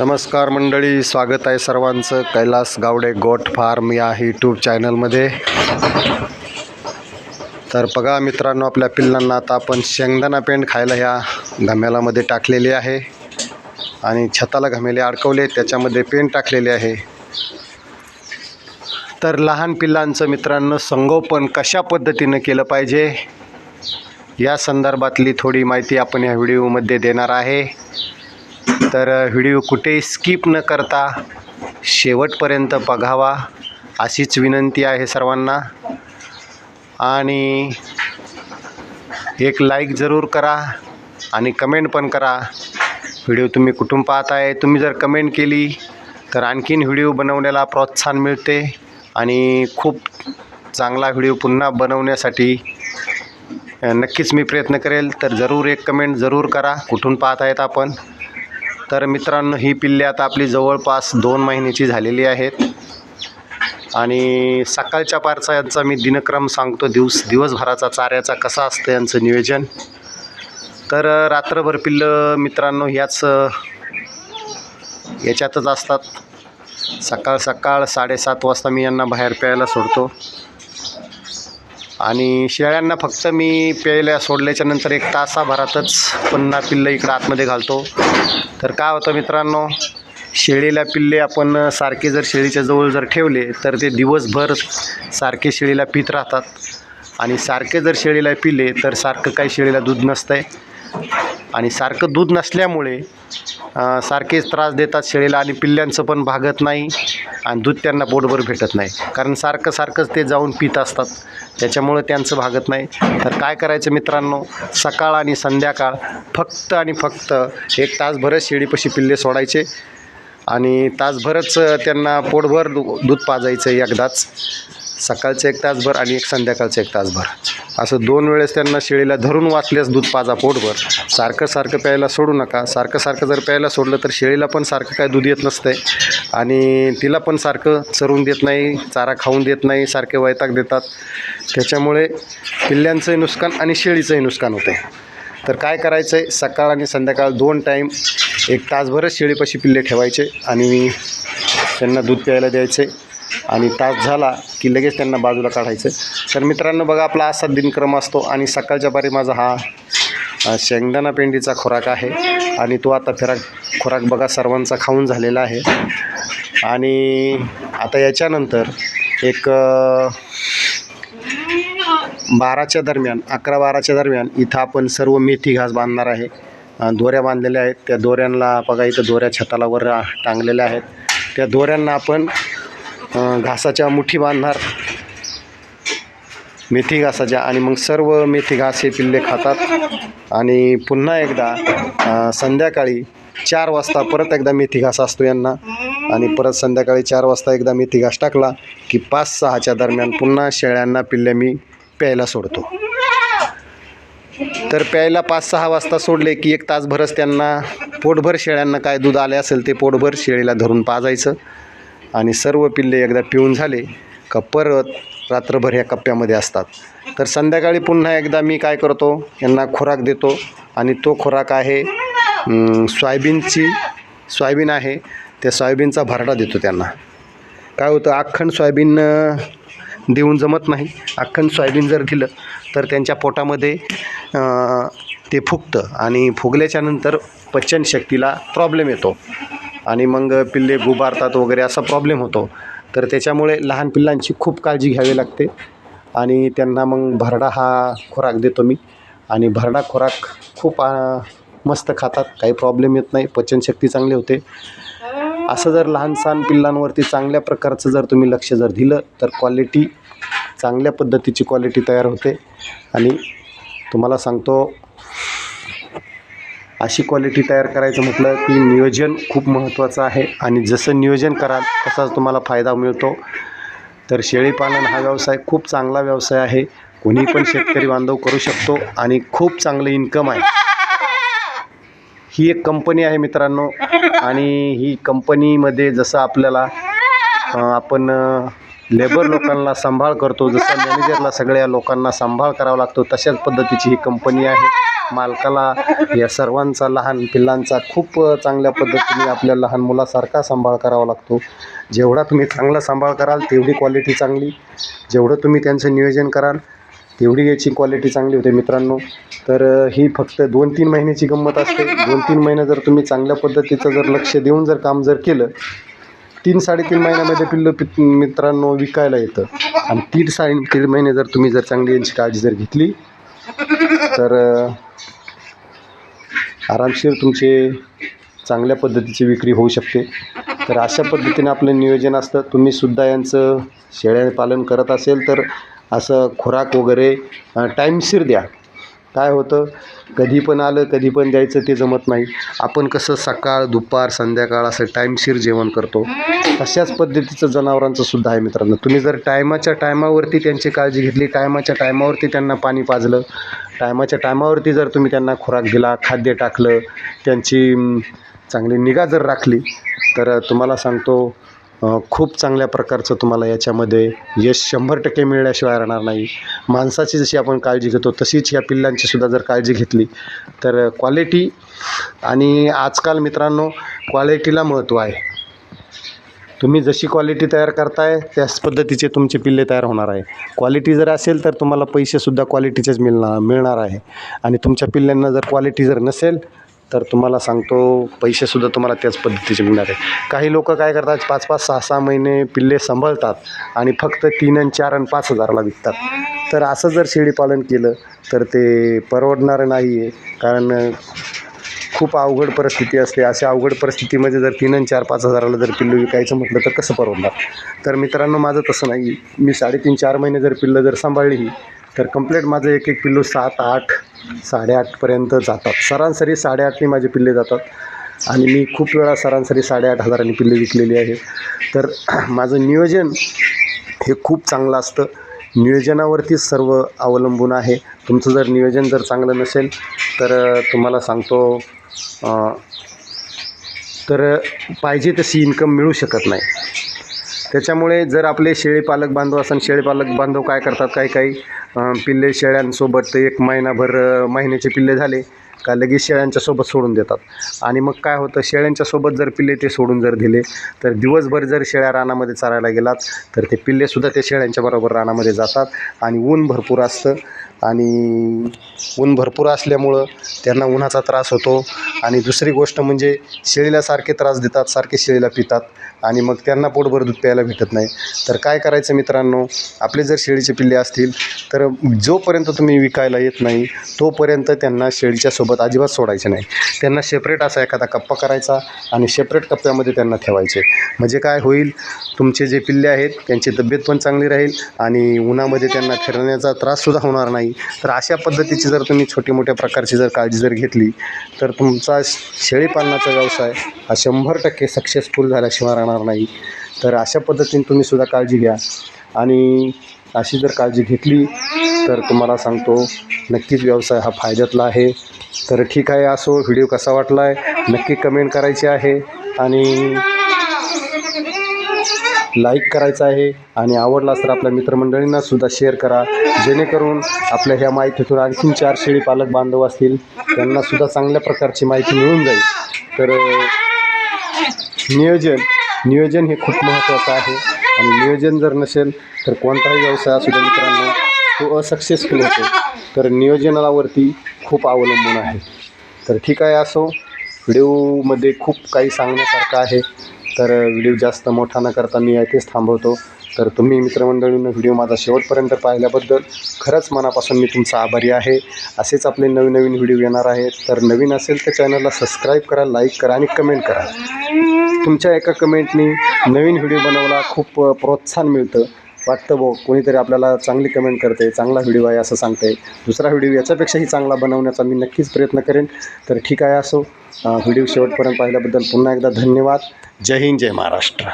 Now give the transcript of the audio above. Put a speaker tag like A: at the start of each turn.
A: नमस्कार मंडळी स्वागत आहे सर्वांचं. कैलास गावडे गोट फार्म या यूट्यूब चॅनलमध्ये. तर बघा मित्रांनो आपल्या पिल्लांना आता आपण शेंगदाणा पेंड खायला ह्या घमेलामध्ये टाकलेली आहे. आणि छताला घमेले अडकवले त्याच्यामध्ये पेंड टाकलेले आहे. तर लहान पिल्लांचं मित्रांनो संगोपन कशा पद्धतीनं केलं पाहिजे? या संदर्भातली थोडी माहिती आपण या व्हिडिओमध्ये देणार आहे. तर व्हिडिओ कुठेही स्किप न करता शेवटपर्यंत बघावा अशीच विनंती आहे सर्वांना. आणि एक लाईक जरूर करा आणि कमेंट पण करा. व्हिडिओ तुम्ही कुठून पाहत आहे तुम्ही जर कमेंट केली तर आणखीन व्हिडिओ बनवण्याला प्रोत्साहन मिळते आणि खूप चांगला व्हिडिओ पुन्हा बनवण्यासाठी नक्कीच मी प्रयत्न करेल. तर जरूर एक कमेंट जरूर करा. कुठून पाहत आहेत आपण? तर मित्रांनो ही पिल्ले आता आपली जवळपास दोन महिन्याची झालेली आहेत. आणि सकाळच्या पारचा यांचा मी दिनक्रम सांगतो दिवस दिवसभराचा चाऱ्याचा कसा असतं यांचं नियोजन. तर रात्रभर पिल्लं मित्रांनो ह्याच याच्यातच असतात. सकाळ सकाळ साडेसात वाजता मी यांना बाहेर प्यायला सोडतो. आणि शेळ्यांना फक्त मी प्यायला सोडल्याच्या नंतर एक तासाभरातच पुन्हा पिल्लं इकडं आतमध्ये घालतो. तर काय होतं मित्रांनो शेळीला पिल्ले आपण सारखे जर शेळीच्या जवळ जर ठेवले तर ते दिवसभर सारखे शेळीला पित राहतात. आणि सारखे जर शेळीला पिले तर सारखं काही शेळीला दूध नसतं आहे आणि सारखं दूध नसल्यामुळे सारखेच त्रास देतात शेळीला आणि पिल्ल्यांचं पण भागत नाही आणि दूध त्यांना पोटभर भेटत नाही. कारण सारखं सारखंच ते जाऊन पित असतात. त्याच्यामुळे त्यांचं भागत नाही. तर काय करायचं मित्रांनो? सकाळ आणि संध्याकाळ फक्त आणि फक्त एक तासभरच शेळीपाशी पिल्ले सोडायचे आणि तासभरच त्यांना पोटभर दूध पाजायचं एकदाच. सकाळचं एक तासभर आणि एक संध्याकाळचं एक तासभर. असं दोन वेळेस त्यांना शेळीला धरून वाचल्यास दूध पाजा पोटभर. सारखं सारखं प्यायला सोडू नका. सारखं सारखं जर प्यायला सोडलं तर शेळीला पण सारखं काय दूध येत नसतंय. आणि तिला पण सारखं चरून देत नाही चारा खाऊन देत नाही सारखे वैताग देतात. त्याच्यामुळे पिल्ल्यांचंही नुकसान आणि शेळीचंही नुकसान होते तर काय करायचं आहे सकाळ आणि संध्याकाळ दोन टाईम एक तासभरच शेळीपाशी पिल्ले ठेवायचे आणि त्यांना दूध प्यायला द्यायचे. आणि तास झाला की लगेच त्यांना बाजूला काढायचं. तर मित्रांनो बघा आपला असा दिनक्रम असतो आणि सकाळच्या बारी माझा हा शेंगदाणा पेंडीचा खुराक आहे. आणि तो आता फिराक खुराक बघा सर्वांचा खाऊन झालेला आहे. आणि आता याच्यानंतर एक बाराच्या दरम्यान अकरा बाराच्या दरम्यान इथं आपण सर्व मेथी घास बांधणार आहे. दोऱ्या बांधलेल्या आहेत. त्या दोऱ्यांना बघा इथं दोऱ्या छताला वर टांगलेल्या आहेत. त्या दोऱ्यांना आपण घासाच्या मुठी बांधणार. मेथी घासाच्या आणि मग सर्व मेथी घास हे पिल्ले खातात. आणि पुन्हा एकदा संध्याकाळी चार वाजता परत एकदा मेथी घास असतो यांना. आणि परत संध्याकाळी चार वाजता एकदा मेथी घास टाकला की पाच सहाच्या दरम्यान पुन्हा शेळ्यांना पिल्ले मी प्यायला सोडतो. तर प्यायला पाच सहा वाजता सोडले की एक तासभरच त्यांना पोटभर शेळ्यांना काय दूध आले असेल ते पोटभर शेळीला धरून पाजायचं. आणि सर्व पिल्ले एकदा पिऊन झाले का परत रात्रभर ह्या कप्प्यामध्ये असतात. तर संध्याकाळी पुन्हा एकदा मी काय करतो यांना खुराक देतो आणि तो खुराक आहे सोयाबीनची सोयाबीन आहे त्या सोयाबीनचा भरडा देतो त्यांना. काय होतं अख्खंड सोयाबीन देऊन जमत नाही. अख्खंड सोयाबीन जर दिलं तर त्यांच्या पोटामध्ये ते फुगतं आणि फुगल्याच्यानंतर पचनशक्तीला प्रॉब्लेम येतो. आणि मग पिल्ले गुबारतात वगैरे असा प्रॉब्लेम होतो. तर त्याच्यामुळे लहान पिल्लांची खूप काळजी घ्यावी लागते. आणि त्यांना मग भरडा हा खुराक देतो मी. आणि भरडा खुराक खूप मस्त खातात. काही प्रॉब्लेम येत नाही. पचनशक्ती चांगली होते. असं जर लहान सहान पिल्लांवरती चांगल्या प्रकारचं जर तुम्ही लक्ष जर दिलं तर क्वालिटी चांगल्या पद्धतीची क्वालिटी तयार होते. आणि तुम्हाला सांगतो अशी क्वालिटी तयार करायचं म्हटलं की नियोजन खूप महत्त्वाचं आहे. आणि जसं नियोजन कराल तसाच तुम्हाला फायदा मिळतो. तर शेळीपालन हा व्यवसाय खूप चांगला व्यवसाय आहे. कोणी पण शेतकरी बांधव करू शकतो आणि खूप चांगलं इन्कम आहे. ही एक कंपनी आहे मित्रांनो. आणि ही कंपनीमध्ये जसं आपल्याला आपण लेबर लोकांना सांभाळ करतो. जसं मॅनेजरला सगळ्या लोकांना सांभाळ करावा लागतो तशाच पद्धतीची ही कंपनी आहे. मालकाला या सर्वांचा लहान पिल्लांचा खूप चांगल्या पद्धतीने आपल्या लहान मुलासारखा सांभाळ करावा लागतो. जेवढा तुम्ही चांगला सांभाळ कराल तेवढी क्वालिटी चांगली. जेवढं तुम्ही त्यांचं नियोजन कराल तेवढी याची क्वालिटी चांगली होते मित्रांनो. तर ही फक्त दोन तीन महिन्याची गंमत असते. दोन तीन महिने जर तुम्ही चांगल्या पद्धतीचं जर लक्ष देऊन जर काम जर केलं तीन साडेतीन महिन्यामध्ये पिल्लं पि मित्रांनो विकायला येतं. आणि तीन साडे तीन महिने जर तुम्ही जर चांगली यांची काळजी जर घेतली तर आरामशीर तुमचे चांगल्या पद्धतीची विक्री होऊ शकते. तर अशा पद्धतीने आपलं नियोजन असतं. तुम्ही सुद्धा यांचं शेळ्या पालन करत असेल तर असं खुराक वगैरे टाईमशीर द्या. काय होतं? कधी पण आलं कधी पण द्यायचं ते जमत नाही. आपण कसं सकाळ दुपार संध्याकाळ असं टाईमशीर जेवण करतो तशाच पद्धतीचं जनावरांचं सुद्धा आहे मित्रांनो. तुम्ही जर टायमाच्या टायमावरती त्यांची काळजी घेतली टायमाच्या टायमावरती त्यांना पाणी पाजलं टायमाच्या टायमावरती जर तुम्ही त्यांना खुराक दिला खाद्य टाकलं त्यांची चांगली निगा जर राखली तर तुम्हाला सांगतो खूप चांगल्या प्रकारचं तुम्हाला याच्यामध्ये यश शंभर टक्के मिळण्याशिवाय राहणार नाही. माणसाची जशी आपण काळजी घेतो तशीच या पिल्लांची सुद्धा जर काळजी घेतली तर क्वालिटी आणि आजकाल मित्रांनो क्वालिटीला महत्त्व आहे. तुम्ही जशी क्वालिटी तयार करताय त्याच पद्धतीचे तुमचे पिल्ले तयार होणार आहे. क्वालिटी जर असेल तर तुम्हाला पैसेसुद्धा क्वालिटीचेच मिळणार मिळणार आहे. आणि तुमच्या पिल्ल्यांना जर क्वालिटी जर नसेल तर तुम्हाला सांगतो पैसेसुद्धा तुम्हाला त्याच पद्धतीचे मिळणार आहे. काही लोक काय करतात पाच पाच सहा सहा महिने पिल्ले सांभाळतात आणि फक्त तीन आणि चार आणि पाच हजाराला विकतात. तर असं जर शेळीपालन केलं तर ते परवडणारं नाही आहे कारण खूप अवघड परिस्थिती असते. अशा अवघड परिस्थितीमध्ये जर तीन आणि चार पाच हजाराला जर पिल्लू विकायचं म्हटलं तर कसं परवडणार? तर मित्रांनो माझं तसं नाही. मी साडेतीन चार महिने जर पिल्लं जर सांभाळली तर कंप्लीट माझं एक एक पिल्लू सात आठ साडेआठपर्यंत जातात. सरासरी साडेआठने माझे पिल्ले जातात. आणि मी खूप वेळा सरासरी साडेआठ हजारांनी पिल्ले विकलेली आहे. तर माझं नियोजन हे खूप चांगलं असतं. नियोजनावरतीच सर्व अवलंबून आहे. तुमचं जर नियोजन जर चांगलं नसेल तर तुम्हाला सांगतो तर पाहिजे तशी इन्कम मिळू शकत नाही. त्याच्यामुळे जर आपले शेळीपालक बांधव असेल शेळीपालक बांधव काय करतात? काही काही पिल्ले शेळ्यांसोबत एक महिनाभर महिन्याचे पिल्ले झाले. का लगेच शेळ्यांच्या सोबत सोडून देतात. आणि मग काय होतं शेळ्यांच्या सोबत जर पिल्ले ते सोडून जर दिले तर दिवसभर जर शेळ्या रानामध्ये चारायला गेलात तर ते पिल्लेसुद्धा ते शेळ्यांच्या बरोबर रानामध्ये जातात आणि ऊन भरपूर असतं. आणि ऊन भरपूर असल्यामुळं त्यांना उन्हाचा त्रास होतो. आणि दुसरी गोष्ट म्हणजे शेळीला सारखे त्रास देतात सारखे शेळीला पितात आणि मग त्यांना पोटभर दूध प्यायला भेटत नाही. तर काय करायचं मित्रांनो आपले जर शेळीचे पिल्ले असतील तर जोपर्यंत तुम्ही विकायला येत नाही तोपर्यंत त्यांना शेळीच्या सोबत अजिबात सोडायचे नाही. त्यांना सेपरेट असा एखादा कप्पा करायचा आणि सेपरेट कप्प्यामध्ये त्यांना ठेवायचे. म्हणजे काय होईल तुमचे जे पिल्ले आहेत त्यांची तब्येत पण चांगली राहील आणि उन्हामध्ये त्यांना फिरण्याचा त्राससुद्धा होणार नाही. तर अशा पद्धतीची जर तुम्ही छोटी मोठ्या प्रकारची जर काळजी जर घेतली तर तुमचा शेळीपालनाचा व्यवसाय हा शंभर टक्के सक्सेसफुल झाल्याशिवाय राहणार नाही. तर अशा पद्धतीने तुम्ही सुद्धा काळजी घ्या. आणि अशी जर काळजी घेतली तर तुम्हाला सांगतो नक्कीच व्यवसाय हा फायद्यातला आहे. तर ठीक आहे असो व्हिडिओ कसा वाटला आहे नक्की कमेंट करायची आहे. आणि लाईक करायचं आहे. आणि आवडलास तर आपल्या मित्रमंडळींना सुद्धा शेअर करा. जेणेकरून आपल्या ह्या माहितीतून आणखीन चार शेळी पालक बांधव असतील. त्यांना सुद्धा चांगल्या प्रकारची माहिती मिळून जाईल. तर नियोजन नियोजन हे खूप महत्त्वाचं आहे. आणि नियोजन जर नसेल तर कोणताही व्यवसाय असू द्या मित्रांनो तो असक्सेसफुल होतो. तर नियोजनावरती खूप अवलंबून आहे. तर ठीक आहे असो व्हिडिओमध्ये खूप काही सांगण्यासारखं आहे. तर व्हिडिओ जास्त मोठा न करता मी येथेच थांबवतो. तर तुम्ही मित्रमंडळींनो व्हिडिओ माझा शेवटपर्यंत पाहिल्याबद्दल खरंच मनापासून मी तुमचा आभारी आहे. असेच आपले नवीन नवीन व्हिडिओ येणार आहेत. तर नवीन असेल तर चॅनलला सबस्क्राईब करा लाईक करा आणि कमेंट करा. तुमच्या एका कमेंटनी नवीन व्हिडिओ बनवला खूप प्रोत्साहन मिळतं. वाटतं बो कोणीतरी आपल्याला चांगली कमेंट करते चांगला व्हिडिओ आहे असं सांगते. दुसरा व्हिडिओ याच्यापेक्षाही चांगला बनवण्याचा मी नक्कीच प्रयत्न करेन. तर ठीक आहे असो व्हिडिओ शेवटपर्यंत पाहिल्याबद्दल पुन्हा एकदा धन्यवाद. जय हिंद जय महाराष्ट्र.